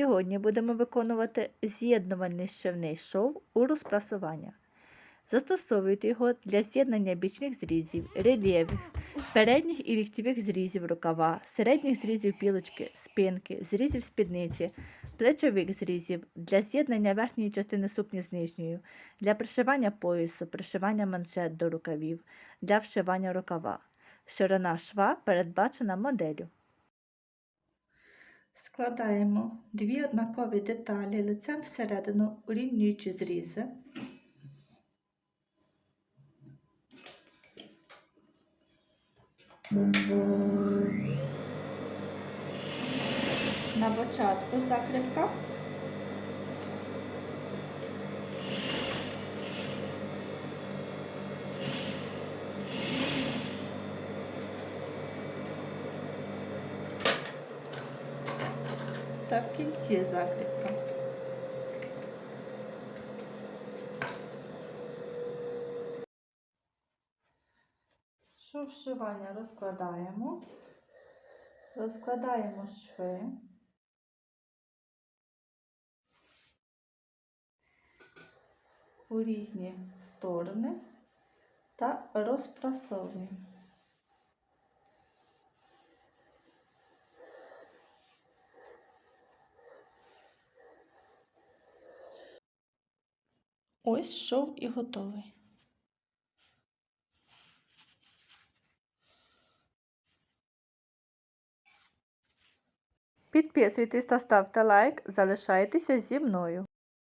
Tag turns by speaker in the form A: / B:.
A: Сьогодні будемо виконувати з'єднувальний шивний шов у розпрасування. Застосовуйте його для з'єднання бічних зрізів, рельєфів, передніх і ліктєвих зрізів рукава, середніх зрізів пілочки, спинки, зрізів спідниці, плечових зрізів, для з'єднання верхньої частини сукні з нижньою, для пришивання поясу, пришивання маншет до рукавів, для вшивання рукава. Ширина шва передбачена моделлю. Складаємо дві однакові деталі лицем всередину, урівнюючи зрізи. На початку закріпка. Та в кінці закріпка. Шов вшивання розкладаємо, розкладаємо шви. у різні сторони та розпрасовуємо. Ось шов і готовий. Підписуйтесь та ставте лайк, залишайтеся зі мною.